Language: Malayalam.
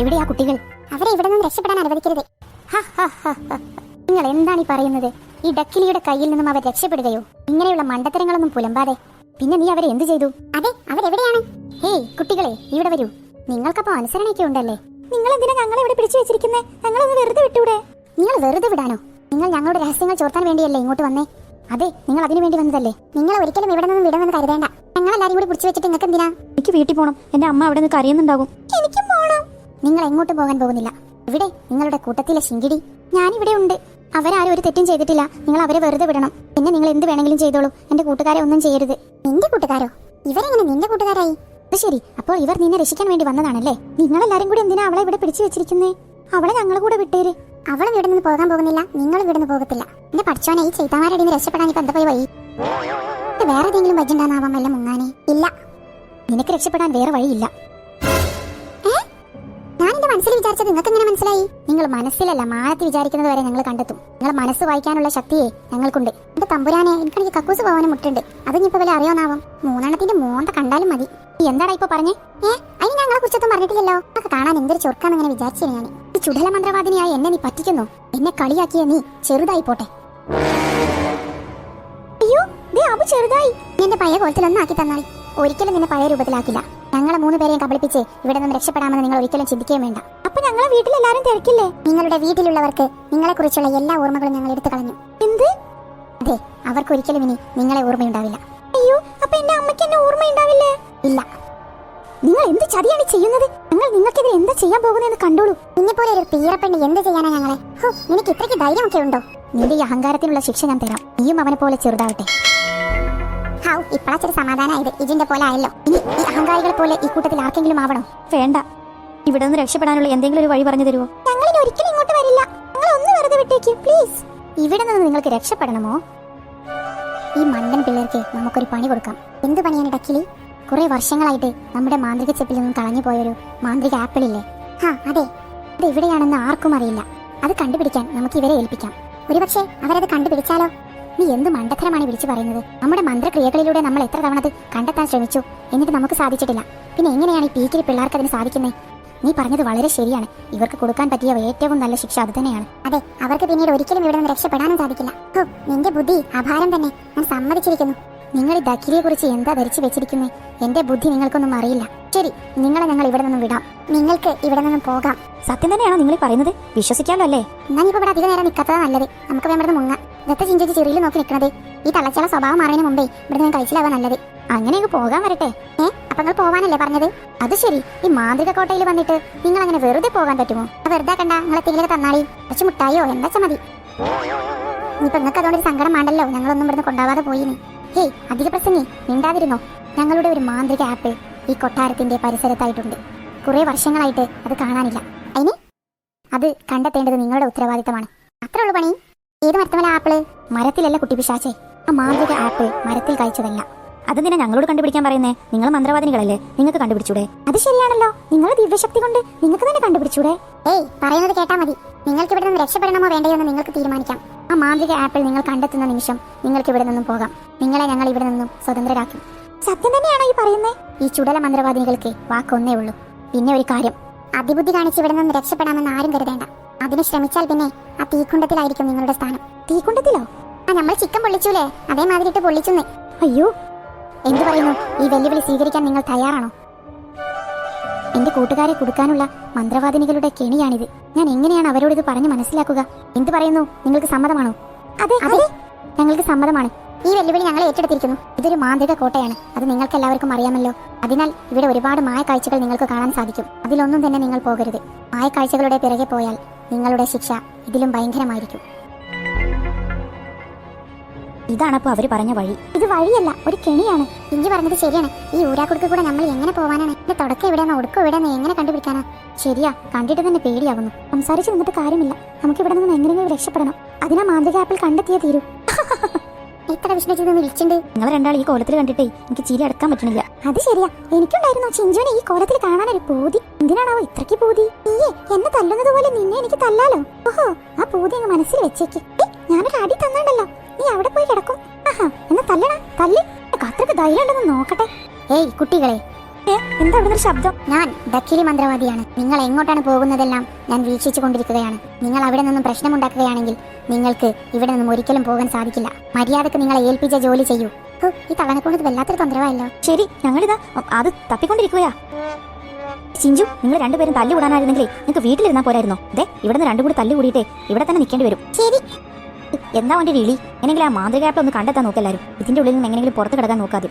എവിടെയാ കുട്ടികൾ? അവരെ ഇവിടെ നിന്ന് രക്ഷപ്പെടാൻ അനുവദിക്കരുത്. നിങ്ങൾ എന്താണ് ഈ പറയുന്നത്? ഈ ഡക്കിലിയുടെ കയ്യിൽ നിന്നും അവർ രക്ഷപ്പെടുകയോ? ഇങ്ങനെയുള്ള മണ്ടത്തരങ്ങളൊന്നും പുലമ്പാതെ. പിന്നെ നീ അവരെ എന്തു ചെയ്തു? അതെ അവരെവിടെയാണ്? ഹേയ് കുട്ടികളെ ഇവിടെ വരൂ. നിങ്ങൾക്കപ്പോ അനുസരണയൊക്കെ ഉണ്ടല്ലേ? നിങ്ങൾ എന്തിനാ ഞങ്ങളെ ഇവിടെ പിടിച്ചു വെച്ചിരിക്കുന്നേ? ഞങ്ങളൊന്ന് വെറുതെ വിട്ടൂടെ? നിങ്ങൾ വെറുതെ വിടാനോ? നിങ്ങൾ ഞങ്ങളുടെ രഹസ്യങ്ങൾ ചോർത്താൻ വേണ്ടിയല്ലേ ഇങ്ങോട്ട് വന്നേ? അതെ നിങ്ങൾ അതിനു വേണ്ടി വന്നതല്ലേ? നിങ്ങൾ ഒരിക്കലും ഇവിടെ നിന്നും വിടുമെന്ന് കരുതേണ്ട. ഞങ്ങൾ എല്ലാരും കൂടി പിടിച്ചു വെച്ചിട്ട് നിങ്ങൾക്ക് എന്തിനാ? എനിക്ക് വീട്ടിൽ പോകണം എന്റെ അമ്മ അവിടെ നിന്ന് കരയുന്നുണ്ടാകും. എനിക്കും നിങ്ങൾ എങ്ങോട്ട് പോകാൻ പോകുന്നില്ല. ഇവിടെ നിങ്ങളുടെ കൂട്ടത്തിലെ ശിങ്കിടി. ഞാനിവിടെ ഉണ്ട്. അവരാരും ഒരു തെറ്റും ചെയ്തിട്ടില്ല. നിങ്ങൾ അവരെ വെറുതെ വിടണം. പിന്നെ നിങ്ങൾ എന്ത് വേണമെങ്കിലും ചെയ്തോളൂ. എന്റെ കൂട്ടുകാരെ ഒന്നും ചെയ്യരുത്. നിന്റെ കൂട്ടുകാരോ? ഇവരെങ്ങനെ നിന്റെ കൂട്ടുകാരായി? അത് ശരി. അപ്പോൾ ഇവർ നിന്നെ രക്ഷിക്കാൻ വേണ്ടി വന്നതാണല്ലേ? നിങ്ങളെല്ലാരും കൂടി എന്തിനാ അവളെ ഇവിടെ പിടിച്ചു വെച്ചിരിക്കുന്നേ? അവളെ ഞങ്ങളെ കൂടെ വിട്ടേര്. അവളും ഇവിടെ നിന്ന് പോകാൻ പോകുന്നില്ല. നിങ്ങളും ഇവിടെ നിന്ന് പോകത്തില്ല. എന്റെ പഠിച്ചോനെ ഈ ചെയ്താമാരുടെ രക്ഷപ്പെടാൻ ഇപ്പൊ എന്താ പോയി വഴി? വേറെ ഏതെങ്കിലും വജ്ജുണ്ടാന്നാവാൻ വല്ല ഇല്ല. നിനക്ക് രക്ഷപ്പെടാൻ വേറെ വഴിയില്ല. എന്റെ മനസ്സിൽ വിചാരിച്ചത് നിങ്ങൾക്ക് എങ്ങനെ മനസ്സിലായി? നിങ്ങൾ മനസ്സിലല്ല മാനത്ത് വിചാരിക്കുന്നത് വരെ ഞങ്ങൾ കണ്ടെത്തും. നിങ്ങളെ മനസ്സ് വായിക്കാനുള്ള ശക്തിയെ ഞങ്ങൾക്കുണ്ട്. എന്റെ തമ്പുരാനെ എനിക്കാണെങ്കിൽ കക്കൂസ് പോകാനും മുട്ടുണ്ട്. അത് ഇനിയിപ്പോ വലിയ അറിയാവുന്നാവും മൂന്നെണ്ണത്തിന്റെ മോന്ത കണ്ടാലും മതി. എന്താടാ ഇപ്പൊ പറഞ്ഞേ? ഏ? അതിന് ഞങ്ങളെ കുറിച്ചൊന്നും പറഞ്ഞിട്ടില്ലല്ലോ. നമുക്ക് കാണാൻ എന്തൊരു ചൊർക്കാന്ന് ഇങ്ങനെ വിചാരിച്ചു ഞാൻ ഈ ചുടല മന്ത്രവാദിനിയായി എന്നെ നീ പറ്റിക്കുന്നു. എന്നെ കളിയാക്കിയ നീ ചെറുതായി പോട്ടെ. അയ്യോ ദേ ചെറുതായി. എന്റെ പഴയ കോലത്തിൽ ആക്കി തന്നാളി. ഒരിക്കലും നിന്നെ പഴയ രൂപത്തിലാക്കില്ല. ഞങ്ങളെ മൂന്ന് പേരെയും കബളിപ്പിച്ച് ഇവിടെ നിന്ന് രക്ഷപ്പെടാമെന്ന് നിങ്ങൾ ഒരിക്കലും ചിന്തിക്കുകയും വേണ്ട. അപ്പൊ ഞങ്ങളെ വീട്ടിൽ വീട്ടിലെല്ലാരും തിരക്കില്ലേ? നിങ്ങളുടെ വീട്ടിലുള്ളവർക്ക് നിങ്ങളെ കുറിച്ചുള്ള എല്ലാ ഓർമ്മകളും ഞങ്ങൾ എടുത്തു കളഞ്ഞു. എന്ത്? അതെ അവർക്ക് ഒരിക്കലും ഇനി നിങ്ങളെ ഓർമ്മയുണ്ടാവില്ല. അയ്യോ അപ്പൊ എന്റെ അമ്മയ്ക്ക് എന്നെ ഓർമ്മയുണ്ടാവില്ലേ? ഇല്ല. നിങ്ങൾ എന്ത് ചതിയാണ് ചെയ്യുന്നത്? ഞങ്ങൾ നിങ്ങൾക്കെതിരെ എന്താ ചെയ്യാൻ പോകുന്നതെന്ന് കണ്ടോളൂ. നിന്നെപ്പോലെ ഒരു പീറപ്പെണ്ണി എന്ത് ചെയ്യാനാ ഞങ്ങളെ? നിനക്ക് ഇത്രയ്ക്ക് ധൈര്യമൊക്കെ ഉണ്ടോ? നിന്റെ ഈ അഹങ്കാരത്തിനുള്ള ശിക്ഷ ഞാൻ തരാം. നീയും അവനെ പോലെ ചെറുതാവട്ടെ. ഹൗ ഇപ്പളാച്ചൊരു സമാധാനമായത് ഇജിന്റെ പോലെ ആയല്ലോ. ഇനി ഈ അഹങ്കാരികളെ പോലെ ഈ കൂട്ടത്തിൽ ആർക്കെങ്കിലും ആവണോ? വേണ്ട. ഇവിടെ നിന്ന് രക്ഷപ്പെടാനുള്ള എന്തെങ്കിലും ഒരു വഴി പറഞ്ഞു തരുമോ ഞങ്ങൾ ഇനി ഒരിക്കലും ഇങ്ങോട്ട് വരില്ല. ഞങ്ങൾ ഒന്ന് വെറുതെ വിട്ടേക്ക് പ്ലീസ് ഇവിടെ നിന്ന് നിങ്ങൾക്ക് രക്ഷപ്പെടണമോ? ഈ മണ്ടൻ പിള്ളേർക്ക് നമുക്കൊരു പണി കൊടുക്കാം. എന്ത് പണിയാണ് ഡക്കിലി കുറെ വർഷങ്ങളായിട്ട് നമ്മുടെ മാന്ത്രിക ചെപ്പിൽ നിന്നും കളഞ്ഞു പോയൊരു മാന്ത്രിക ആപ്പിൾ ഇല്ലേ ഹാ അതെ. അത് എവിടെയാണെന്ന് ആർക്കും അറിയില്ല. അത് കണ്ടുപിടിക്കാൻ നമുക്ക് ഇവരെ ഏൽപ്പിക്കാം. ഒരുപക്ഷെ അവരത് കണ്ടുപിടിച്ചാലോ? നീ എന്ത് മണ്ടത്തരമാണ് വിളിച്ചു പറയുന്നത്? നമ്മുടെ മന്ത്രക്രിയകളിലൂടെ നമ്മൾ എത്ര തവണ അത് കണ്ടെത്താൻ ശ്രമിച്ചു എന്നിട്ട് നമുക്ക് സാധിച്ചിട്ടില്ല. പിന്നെ എങ്ങനെയാണ് ഈ പീക്കിരി പിള്ളേർക്ക് അതിന് സാധിക്കുന്നത് നീ പറഞ്ഞത് വളരെ ശരിയാണ്. ഇവർക്ക് കൊടുക്കാൻ പറ്റിയ ഏറ്റവും നല്ല ശിക്ഷ അത് തന്നെയാണ്. അതെ അവർക്ക് പിന്നീട് ഒരിക്കലും ഇവിടെ നിന്ന് രക്ഷപ്പെടാനും സാധിക്കില്ല. ഓ നിന്റെ ബുദ്ധി അഭാരം തന്നെ. ഞാൻ സമ്മതിച്ചിരിക്കുന്നു. നിങ്ങൾ ഈ ദക്കിരിയെ കുറിച്ച് എന്താ ധരിച്ചു വെച്ചിരിക്കുന്നത് എന്റെ ബുദ്ധി നിങ്ങൾക്കൊന്നും അറിയില്ല. ശരി നിങ്ങളെ ഞങ്ങൾ ഇവിടെ നിന്നും വിടാം. നിങ്ങൾക്ക് ഇവിടെ നിന്നും പോകാം. സത്യം തന്നെയാണോ നിങ്ങൾ പറയുന്നത്? വിശ്വസിക്കാമല്ലോ അല്ലേ? ഇപ്പൊ ഇവിടെ അധികം നേരം നിൽക്കാത്തതാ നല്ലത്. നമുക്ക് വേണ്ടത് മുങ്ങ. ഇതൊക്കെ ചിന്തിച്ച് ചെറിയിൽ നോക്കി നിൽക്കണത് ഈ തള്ളച്ചാള സ്വഭാവം മാറിയതിന് മുമ്പേ ഇവിടെ നിന്ന് കഴിച്ചിലാവാ നല്ലത്. അങ്ങനെ അങ്ങ് പോകാൻ വരട്ടെ. ഏ അപ്പൊ നിങ്ങൾ പോവാനല്ലേ പറഞ്ഞത്? അത് ശരി. ഈ മാന്ത്രിക കോട്ടയിൽ വന്നിട്ട് നിങ്ങൾ അങ്ങനെ വെറുതെ പോകാൻ പറ്റുമോ? വെറുതെ കണ്ട നിങ്ങൾ എന്തെങ്കിലും തന്നാളി. കുറച്ച് മുട്ടായോ? എന്താ മതി ഇനിയിപ്പൊ നിങ്ങൾക്ക് അതുകൊണ്ട് ഒരു സങ്കടം വേണ്ടല്ലോ ഞങ്ങളൊന്നും ഇവിടുന്ന് കൊണ്ടാവാതെ പോയിനി. ഹേയ് അധിക പ്രസംഗി മിണ്ടാതിരുന്നോ? ഞങ്ങളുടെ ഒരു മാന്ത്രിക ആപ്പിൾ ഈ കൊട്ടാരത്തിന്റെ പരിസരത്തായിട്ടുണ്ട്. കുറെ വർഷങ്ങളായിട്ട് അത് കാണാനില്ല. അതിന് അത് കണ്ടെത്തേണ്ടത് നിങ്ങളുടെ ഉത്തരവാദിത്തമാണ്. അത്രേ ഉള്ളൂ പണി. ഏത് മരത്തമല ആപ്പിൾ? മരത്തിലല്ല കുട്ടി പിശാചേ ആ മാന്ത്രിക ആപ്പിൾ മരത്തിൽ കഴിച്ചതല്ല അതെന്തിനാ ഞങ്ങളോട് കണ്ടുപിടിക്കാൻ പറയുന്നേ? നിങ്ങൾ മന്ത്രവാദിനികളല്ലേ? നിങ്ങൾക്ക് കണ്ടുപിടിച്ചൂടെ? അത് ശരിയാണല്ലോ. നിങ്ങൾ ദിവ്യശക്തി കൊണ്ട് നിങ്ങൾക്ക് തന്നെ കണ്ടുപിടിച്ചൂടെ? ഏയ് പറയുന്നത് കേട്ടാ മതി. നിങ്ങൾക്ക് ഇവിടെ നിന്ന് രക്ഷപ്പെടണമോ വേണ്ടയോ എന്ന് നിങ്ങൾക്ക് തീരുമാനിക്കാം. ആ മാന്ത്രിക ആപ്പിൾ നിങ്ങൾ കണ്ടെത്തുന്ന നിമിഷം നിങ്ങൾക്ക് ഇവിടെ നിന്നും പോകാം. നിങ്ങളെ ഞങ്ങൾ ഇവിടെ നിന്നും സ്വതന്ത്രരാക്കും. സത്യം തന്നെയാണോ ഈ പറയുന്നത് ഈ ചുടല മന്ത്രവാദിനികൾക്ക് വാക്കൊന്നേ ഉള്ളൂ. പിന്നെ ഒരു കാര്യം. അതിബുദ്ധി കാണിച്ച് ഇവിടെ നിന്ന് രക്ഷപ്പെടാമെന്ന് ആരും കരുതേണ്ട. അതിന് ശ്രമിച്ചാൽ പിന്നെ ആ തീക്കുണ്ടത്തിലായിരിക്കും നിങ്ങളുടെ സ്ഥാനം. തീക്കുണ്ടത്തിലോ? ആ നമ്മൾ ചിക്കൻ പൊള്ളിച്ചൂലേ? അതേമാതിരി ഇട്ട് പൊള്ളിച്ചുന്നേ. അയ്യോ. എന്തു പറയുന്നു? ഈ വെല്ലുവിളി സ്വീകരിക്കാൻ നിങ്ങൾ തയ്യാറാണോ? എന്റെ കൂട്ടുകാരെ കൊടുക്കാനുള്ള മന്ത്രവാദിനികളുടെ കെണിയാണിത്. ഞാൻ എങ്ങനെയാണ് അവരോട് ഇത് പറഞ്ഞു മനസ്സിലാക്കുക? എന്തു പറയുന്നു? നിങ്ങൾക്ക് സമ്മതമാണോ? അതെ അതെ. ഞങ്ങൾക്ക് സമ്മതമാണ്. ഈ വെല്ലുവിളി ഞങ്ങൾ ഏറ്റെടുത്തിരിക്കുന്നു. ഇതൊരു മാന്ത്രിക കോട്ടയാണ്. അത് നിങ്ങൾക്ക് എല്ലാവർക്കും അറിയാമല്ലോ. അതിനാൽ ഇവിടെ ഒരുപാട് മായ കാഴ്ചകൾ നിങ്ങൾക്ക് കാണാൻ സാധിക്കും. അതിലൊന്നും തന്നെ നിങ്ങൾ പോകരുത്. മായ കാഴ്ചകളുടെ പിറകെ പോയാൽ നിങ്ങളുടെ ശിക്ഷ ഇതിലും ഭയങ്കരമായിരിക്കും. ഇതാണപ്പോ അവർ പറഞ്ഞ വഴി. ഇത് വഴിയല്ല ഒരു കെണിയാണ്. ഇഞ്ചി പറഞ്ഞത് ശരിയാണ്. ഈ ഊരാക്കുടുക്ക് കൂടെ നമ്മൾ എങ്ങനെ പോവാനാണ്? ഇതിന്റെ തുടക്കം എവിടെയാണോ ഒടുക്കം എവിടെയാണോ എങ്ങനെ കണ്ടുപിടിക്കാനാ? ശരിയാ കണ്ടിട്ട് തന്നെ പേടിയാവുന്നു. സംസാരിച്ച് നിന്നിട്ട് കാര്യമില്ല. നമുക്ക് ഇവിടെ നിന്ന് എങ്ങനെയെങ്കിലും രക്ഷപ്പെടണം. അതിനാ മാന്ത്രിക ആപ്പിൾ കണ്ടെത്തിയേ തീരൂ. ഇത്ര വിഷ്ണു വിളിച്ചിട്ടുണ്ട് നിങ്ങൾ രണ്ടാൾ ഈ കോലത്തിൽ കണ്ടിട്ടേ എനിക്ക് ചിരി അടക്കാൻ പറ്റണില്ല. അത് ശരിയാ. എനിക്കുണ്ടായിരുന്നു ചിഞ്ചുവിനെ ഈ കോലത്തിൽ കാണാനൊരു പൂതി. എന്തിനാണാവോ ഇത്രയ്ക്ക് പൂതി? നീയേ എന്നെ തല്ലുന്നത് പോലെ നിന്നെ എനിക്ക് തല്ലാലോ? ഓഹോ ആ പൂതി അങ്ങ് മനസ്സിൽ വെച്ചേക്ക്. ഞാനൊരു അടി തന്നാണ്ടല്ലോ. നീ അവിടെ പോയി കിടക്കും. ആഹാ എന്നാ തല്ലണ തല്ലി. അത്രയ്ക്ക് ധൈര്യം ഉണ്ടെന്ന് നോക്കട്ടെ. ഏയ് കുട്ടികളെ എന്താ ശബ്ദം. ഞാൻ ദക്കിരി മന്ത്രവാദിയാണ്. നിങ്ങൾ എങ്ങോട്ടാണ് പോകുന്നതെല്ലാം ഞാൻ വീക്ഷിച്ചു കൊണ്ടിരിക്കുകയാണ്. നിങ്ങൾ അവിടെ നിന്നും പ്രശ്നമുണ്ടാക്കുകയാണെങ്കിൽ നിങ്ങൾക്ക് ഇവിടെ നിന്നും ഒരിക്കലും പോകാൻ സാധിക്കില്ല. മര്യാദയ്ക്ക് നിങ്ങളെ ഏൽപ്പിച്ച ജോലി ചെയ്യൂ. ഈ തവണ കൊണ്ട് ഇത് വല്ലാത്തൊരു തൊന്തരവായല്ലോ. ശരി ഞങ്ങളിതാ. അത് തപ്പിക്കൊണ്ടിരിക്കുകയാ. ചിഞ്ചു നിങ്ങൾ രണ്ടുപേരും തല്ലു കൂടാനായിരുന്നെങ്കിൽ നിങ്ങൾക്ക് വീട്ടിലിരുന്നാൽ പോരായിരുന്നോ? അതെ ഇവിടെ നിന്ന് രണ്ടും കൂടി തല്ലു കൂടിയിട്ടേ ഇവിടെ തന്നെ നിൽക്കേണ്ടി വരും. ശരി. എന്താ വണ്ടി വിളി? എന്നെങ്കിലും ആ മാന്ത്രിക ആപ്പ് ഒന്ന് കണ്ടെത്താൻ നോക്കല്ലാരും ഇതിന്റെ ഉള്ളിൽ നിന്ന് എങ്ങനെയെങ്കിലും പുറത്ത് കിടക്കാൻ നോക്കാതെ